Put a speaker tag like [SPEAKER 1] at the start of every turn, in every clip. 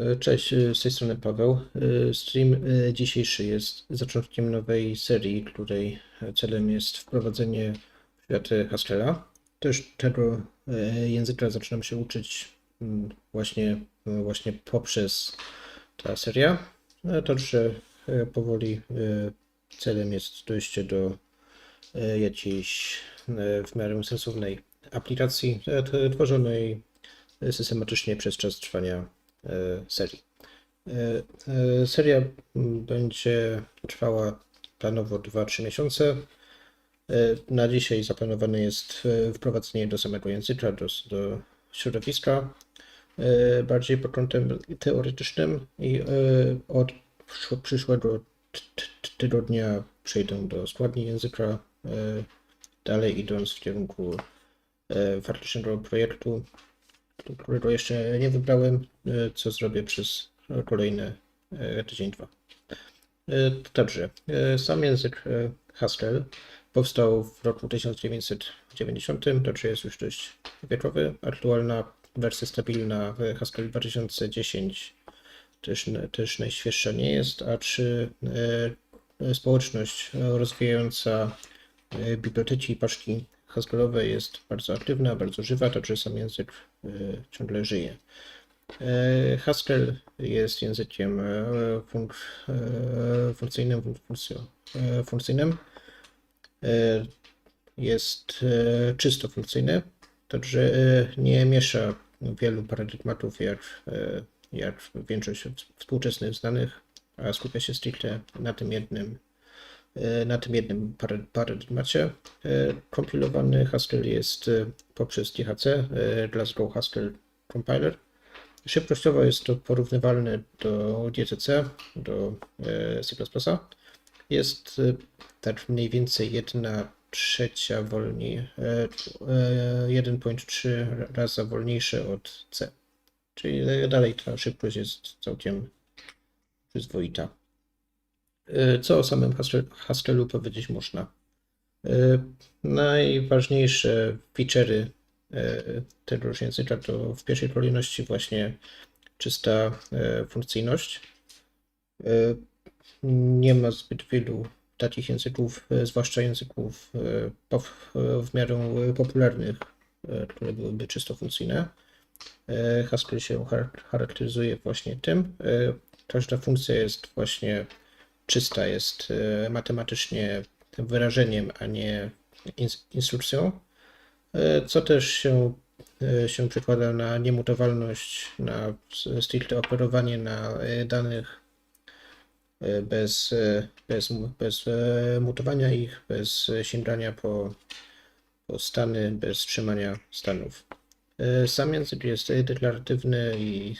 [SPEAKER 1] E, Cześć, e, z tej strony Paweł. E, Stream dzisiejszy jest zaczątkiem nowej serii, której celem jest wprowadzenie w świat Haskella. Też tego języka zaczynam się uczyć mm, właśnie, właśnie poprzez ta seria. E, Także powoli celem jest dojście do jakiejś w miarę sensownej aplikacji tworzonej systematycznie przez czas trwania serii. E, e, Seria będzie trwała planowo 2-3 miesiące. E, Na dzisiaj zaplanowane jest e, wprowadzenie do samego języka, do, do środowiska, e, bardziej pod kątem teoretycznym i e, od przysz- przyszłego tygodnia przejdę do składni języka, e, dalej idąc w kierunku e, faktycznego projektu, którego jeszcze nie wybrałem, e, co zrobię przez kolejne tydzień, dwa. E, Dobrze. E, Sam język Haskell powstał w roku 1990, to jest już dość wiekowy. Aktualna wersja stabilna w Haskell 2010 też, też najświeższa nie jest, a czy społeczność rozwijająca biblioteki i paczki Haskellowe jest bardzo aktywna, bardzo żywa, także sam język e, ciągle żyje. E, Haskell jest językiem e, funk, funkcyjnym, funkcyjnym. Jest czysto funkcyjny, także nie miesza wielu paradygmatów jak, jak większość współczesnych znanych, a skupia się stricte na tym jednym, na tym jednym parad- paradygmacie. E, Kompilowany Haskell jest e, poprzez THC, e, Glasgow Haskell Compiler. Szybkościowo jest to porównywalne do DCC, do e, C++. Jest e, tak mniej więcej 1 trzecia wolniej, e, e, 1.3 raza wolniejsze od C. Czyli dalej ta szybkość jest całkiem przyzwoita. E, Co o samym Haskell- Haskellu powiedzieć można? E, Najważniejsze feature'y e, tegoż języka to w pierwszej kolejności właśnie czysta funkcyjność. Nie ma zbyt wielu takich języków, zwłaszcza języków w miarę popularnych, które byłyby czysto funkcyjne. Haskell się char- charakteryzuje właśnie tym. Każda funkcja jest właśnie czysta, jest e, matematycznie wyrażeniem, a nie ins- instrukcją, e, co też się, e, się przekłada na niemutowalność, na stricte operowanie na danych bez, bez, bez mutowania ich, bez sięgania po, po stany, bez trzymania stanów. Sam język jest deklaratywny i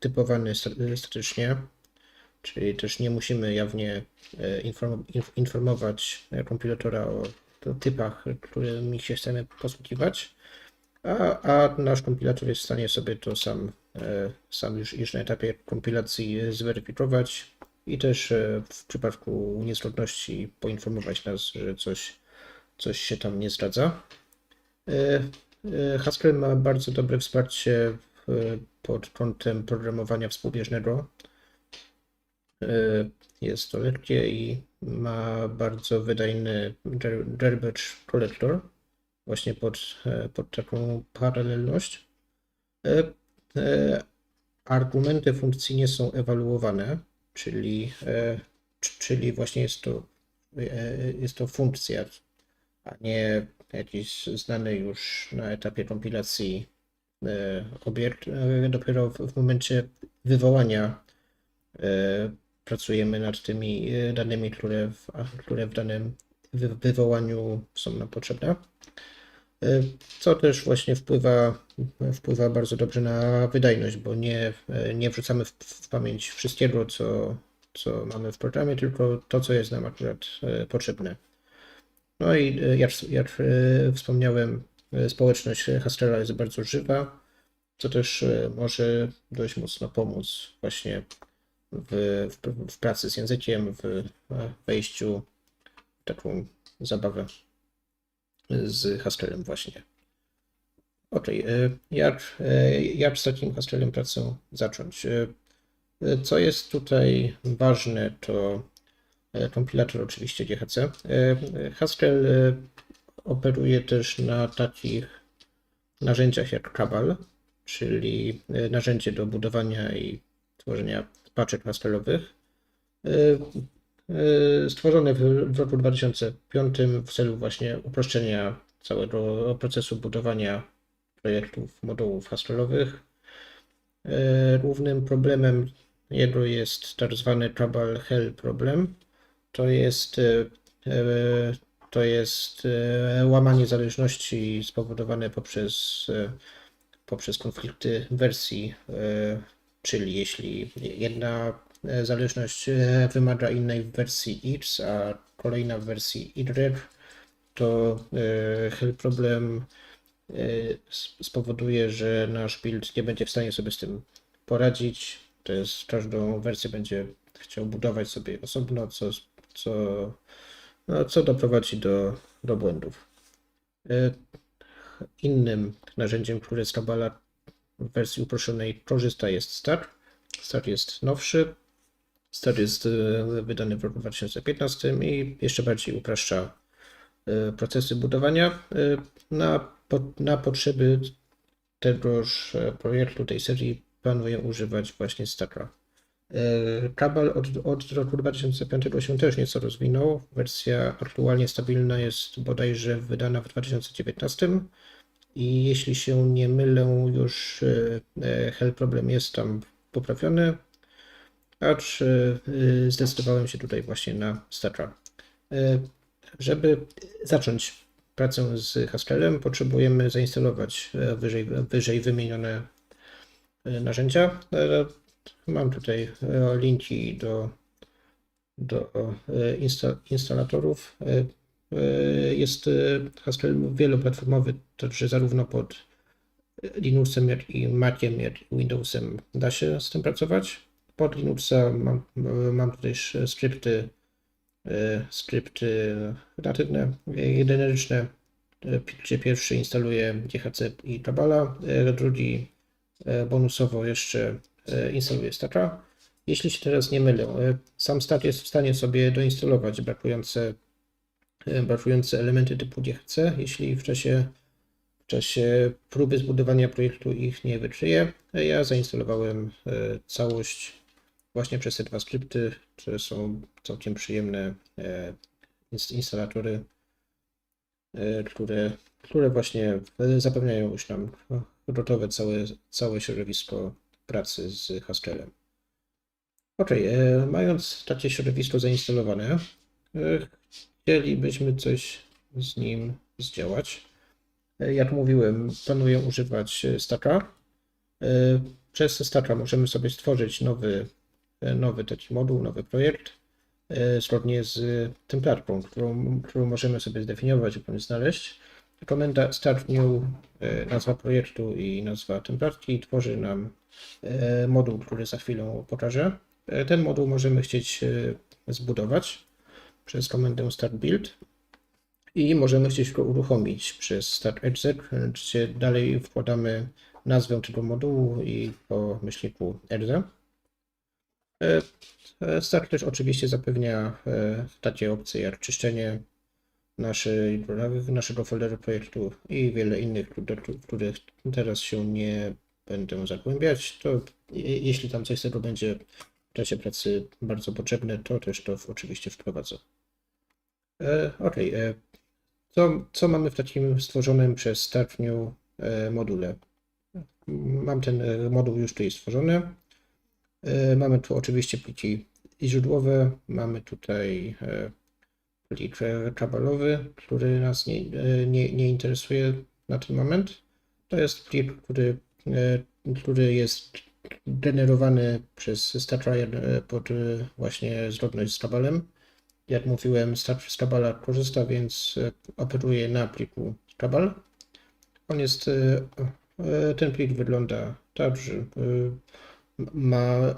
[SPEAKER 1] typowany sta- statycznie, czyli też nie musimy jawnie e, inform- inf- informować e, kompilatora o typach, którymi się chcemy posługiwać, a, a nasz kompilator jest w stanie sobie to sam, e, sam już, już na etapie kompilacji zweryfikować i też w przypadku niezgodności poinformować nas, że coś, coś się tam nie zgadza. E, Haskell ma bardzo dobre wsparcie pod kątem programowania współbieżnego. E, Jest to lekkie i ma bardzo wydajny garbage collector właśnie pod, e, pod taką paralelność. E, Argumenty funkcji nie są ewaluowane, czyli, czyli właśnie jest to, jest to funkcja, a nie jakiś znany już na etapie kompilacji obiekt. Dopiero w, momencie wywołania pracujemy nad tymi e, danymi, które w, które w danym wy, wywołaniu są nam potrzebne. E, Co też właśnie wpływa, wpływa bardzo dobrze na wydajność, bo nie, e, nie wrzucamy w, w pamięć wszystkiego, co, co mamy w programie, tylko to, co jest nam akurat potrzebne. No i jak, jak wspomniałem, społeczność Haskella jest bardzo żywa, co też może dość mocno pomóc właśnie w, w, w pracy z językiem, w wejściu w taką zabawę z Haskellem właśnie. Okej, e, jak, e, jak z takim Haskellem pracę zacząć? E, Co jest tutaj ważne, to kompilator oczywiście GHC. Haskell operuje też na takich narzędziach jak Cabal, czyli narzędzie do budowania i tworzenia paczek Haskellowych. E, e, Stworzone w, roku 2005 w celu właśnie uproszczenia całego procesu budowania projektów, modułów Haskellowych. E, Głównym problemem jego jest tak zwany Trouble Hell problem. To jest, to jest łamanie zależności spowodowane poprzez, poprzez konflikty wersji, czyli jeśli jedna e, zależność e, wymaga innej wersji X, a kolejna w wersji Y, to e, problem spowoduje, że nasz build nie będzie w stanie sobie z tym poradzić. To jest każdą wersję będzie chciał budować sobie osobno, co, co, no, co doprowadzi do, do błędów. Innym narzędziem, które z Kabala w wersji uproszczonej korzysta jest Star. Star jest nowszy. Star jest e, wydany w roku 2015 i jeszcze bardziej upraszcza e, procesy budowania e, na, na potrzeby tegoż projektu, tej serii planuję używać właśnie Stacka. Kabal od, od roku 2005 się też nieco rozwinął. Wersja aktualnie stabilna jest bodajże wydana w 2019 i jeśli się nie mylę, już e, e, Hell problem jest tam poprawiony, acz e, zdecydowałem się tutaj właśnie na Stacka. E, Żeby zacząć pracę z Haskellem, potrzebujemy zainstalować wyżej, wyżej wymienione narzędzia. Mam tutaj linki do, do insta, instalatorów. E, Jest e, Haskell wieloplatformowy, także zarówno pod Linuxem, jak i Maciem, jak i Windowsem da się z tym pracować. Pod Linuxa mam, mam tutaj skrypty, e, skrypty natywne, generyczne, pierwszy instaluje GHC i Kabala, e, drugi bonusowo jeszcze instaluje Stacka. Jeśli się teraz nie mylę, sam Stack jest w stanie sobie doinstalować brakujące, brakujące elementy typu GHC, jeśli w czasie, w czasie próby zbudowania projektu ich nie wykryje. E, Ja zainstalowałem e, całość właśnie przez te dwa skrypty, które są całkiem przyjemne e, inst- instalatory, e, które, które właśnie e, zapewniają już nam gotowe całe, całe środowisko pracy z Haskellem. Ok, e, mając takie środowisko zainstalowane, e, chcielibyśmy coś z nim zdziałać. E, Jak mówiłem, planuję używać e, Stacka. E, Przez Stacka możemy sobie stworzyć nowy, nowy taki moduł, nowy projekt, zgodnie z templatką, którą, którą możemy sobie zdefiniować bądź znaleźć. Komenda start new, nazwa projektu i nazwa templatki tworzy nam moduł, który za chwilę pokażę. Ten moduł możemy chcieć zbudować przez komendę start build i możemy chcieć go uruchomić przez start exec, gdzie dalej wkładamy nazwę tego modułu i po myślniku exe. E, Start też oczywiście zapewnia e, takie opcje jak czyszczenie naszego folderu projektu i wiele innych, których teraz się nie będę zagłębiać. To je- jeśli tam coś z tego będzie czasie pracy bardzo potrzebne, to też to oczywiście wprowadzę. E, ok, e, co, co mamy w takim stworzonym przez Start New e, module? Mam ten moduł już tutaj stworzony. Mamy tu oczywiście pliki źródłowe, mamy tutaj plik kabalowy, który nas nie, nie, nie interesuje na ten moment. To jest plik, który, który jest generowany przez StatRiot e, pod e, właśnie zgodność z kabalem. Jak mówiłem, Stat z kabala korzysta, więc e, operuje na pliku kabal. On jest, ten plik wygląda tak, że ma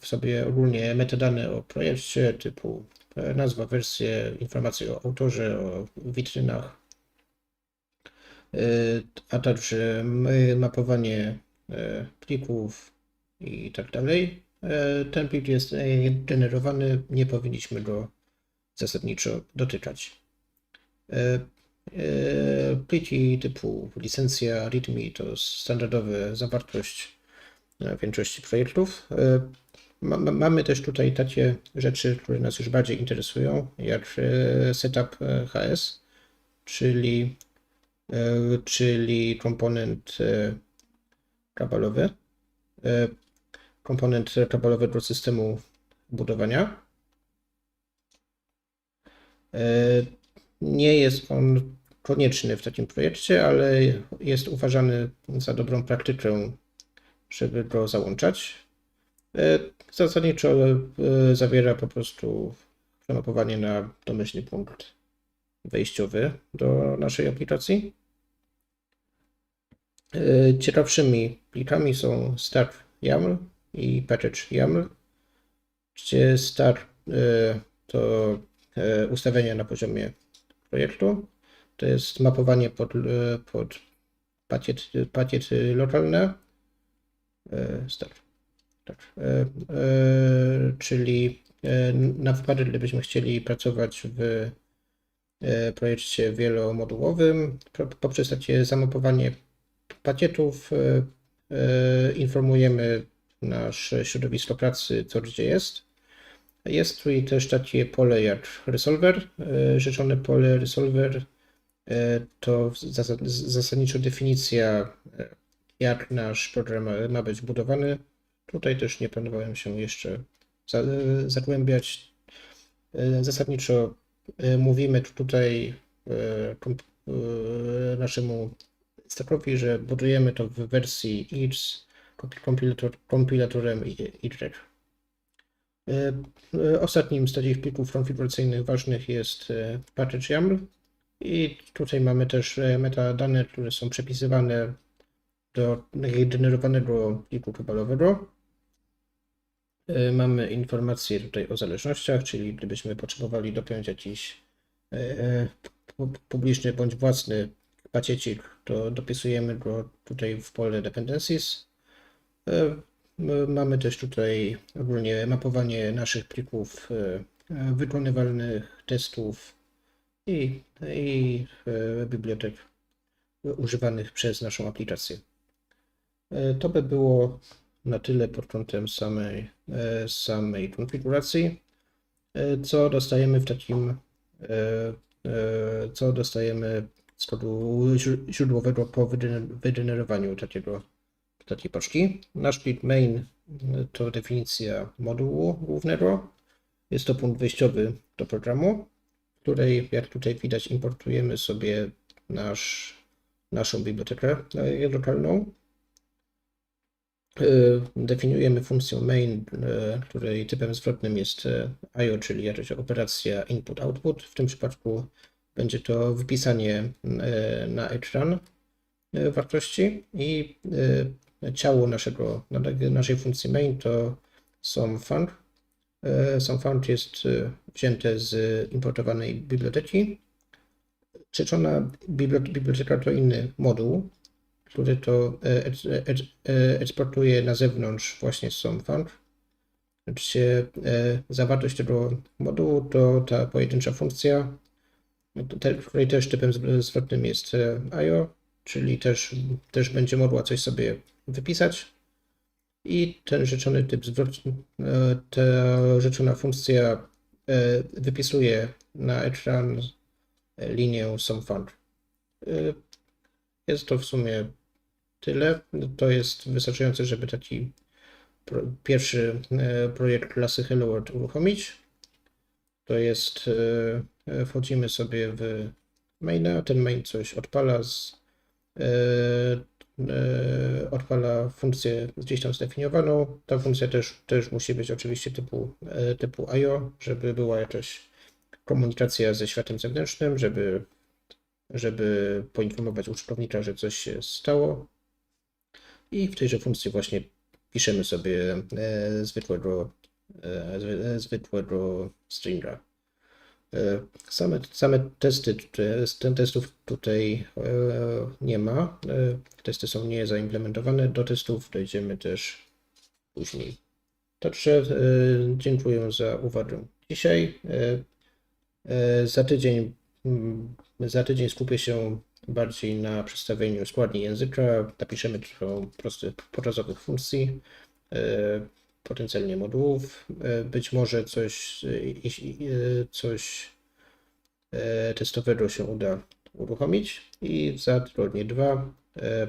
[SPEAKER 1] w sobie ogólnie metadane o projekcie typu nazwa, wersję, informacje o autorze, o witrynach, a także mapowanie plików i tak dalej. e, ten plik jest e, generowany, nie powinniśmy go zasadniczo dotykać. E, Pliki typu licencja README to standardowa zawartość większości projektów. Ma- ma- Mamy też tutaj takie rzeczy, które nas już bardziej interesują, jak setup HS, czyli, czyli komponent kabalowy, komponent kabalowy do systemu budowania. E, Nie jest on konieczny w takim projekcie, ale jest uważany za dobrą praktykę, żeby go załączać. E, Zasadniczo e, zawiera po prostu przemapowanie na domyślny punkt wejściowy do naszej aplikacji. Ciekawszymi plikami są start YAML i package YAML, gdzie start e, to e, ustawienia na poziomie projektu, to jest mapowanie pod, e, pod pakiet, pakiety lokalne, e, start, tak, e, czyli na wypadek, gdybyśmy chcieli pracować w projekcie wielomodułowym, po- poprzez takie zamapowanie pakietów informujemy nasze środowisko pracy, co gdzie jest. Jest tu i też takie pole jak resolver. E, Rzeczone pole resolver e, to zasad- zasadniczo definicja, e, jak nasz program ma- być budowany. Tutaj też nie planowałem się jeszcze za- zagłębiać. Zasadniczo mówimy tutaj naszemu stackowi, że budujemy to w wersji X kompilator, kompilatorem Y. Ostatnim z takich plików konfiguracyjnych ważnych jest e, package YAML i tutaj mamy też metadane, które są przepisywane do generowanego pliku kabalowego. E, Mamy informacje tutaj o zależnościach, czyli gdybyśmy potrzebowali dopiąć jakiś pu- publiczny bądź własny pakiecik, to dopisujemy go tutaj w pole dependencies. E, Mamy też tutaj ogólnie mapowanie naszych plików, e, wykonywalnych testów i, i e, bibliotek używanych przez naszą aplikację. To by było na tyle pod kątem samej, samej konfiguracji. Co dostajemy w takim, co dostajemy z kodu źró- źródłowego po wygener- wygenerowaniu takiego, takiej paczki. Nasz plik main to definicja modułu głównego. Jest to punkt wyjściowy do programu, w której, jak tutaj widać, importujemy sobie nasz, naszą bibliotekę e, lokalną. E, Definiujemy funkcję main, e, której typem zwrotnym jest IO, czyli jakaś operacja input-output. W tym przypadku będzie to wypisanie na ekran wartości i ciało naszego, naszej funkcji main to są. E, found jest e, wzięte z importowanej biblioteki. Rzeczona bibli- biblioteka to inny moduł, który to e, eksportuje na zewnątrz właśnie z SomeFound, gdzie e, zawartość tego modułu to ta pojedyncza funkcja, której też typem zwrotnym jest IO, czyli też, też będzie mogła coś sobie wypisać. I ten rzeczony typ zwrotny, e, ta rzeczona funkcja e, wypisuje na ekran linię SomeFound. E, Jest to w sumie tyle. To jest wystarczające, żeby taki pierwszy projekt klasy Hello World uruchomić. To jest, wchodzimy sobie w maina, ten main coś odpala, z, odpala funkcję gdzieś tam zdefiniowaną. Ta funkcja też, też musi być oczywiście typu, e, typu IO, żeby była jakaś komunikacja ze światem zewnętrznym, żeby, żeby poinformować użytkownika, że coś się stało. I w tejże funkcji właśnie piszemy sobie e, zwykłego, e, zwy- e, zwykłego stringa. E, Same, same testy, te- ten testów tutaj e, nie ma. E, Testy są nie zaimplementowane. Do testów dojdziemy też później. Także dziękuję za uwagę. Dzisiaj za tydzień, mm, za tydzień skupię się bardziej na przedstawieniu składni języka. Napiszemy trochę prostych, porazowych funkcji, potencjalnie modułów. E, Być może coś, e, e, coś testowego się uda uruchomić i za tygodnie dwa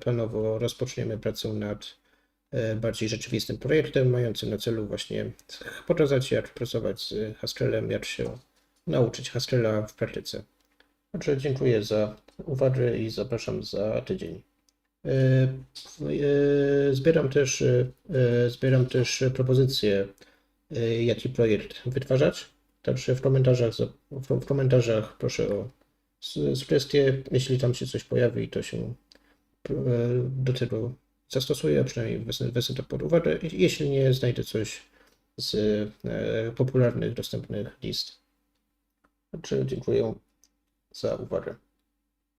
[SPEAKER 1] planowo rozpoczniemy pracę nad bardziej rzeczywistym projektem, mającym na celu właśnie pokazać, jak pracować z Haskellem, jak się nauczyć Haskella w praktyce. Także dziękuję za uwagę i zapraszam za tydzień. E, e, Zbieram też, e, zbieram też propozycje, jaki projekt wytwarzać. Także w komentarzach, za- w komentarzach proszę o sugestie. Jeśli tam się coś pojawi, to się do tego zastosuję, przynajmniej wezmę, to pod uwagę. Jeśli nie, znajdę coś z popularnych, dostępnych list. Także dziękuję za uwagę.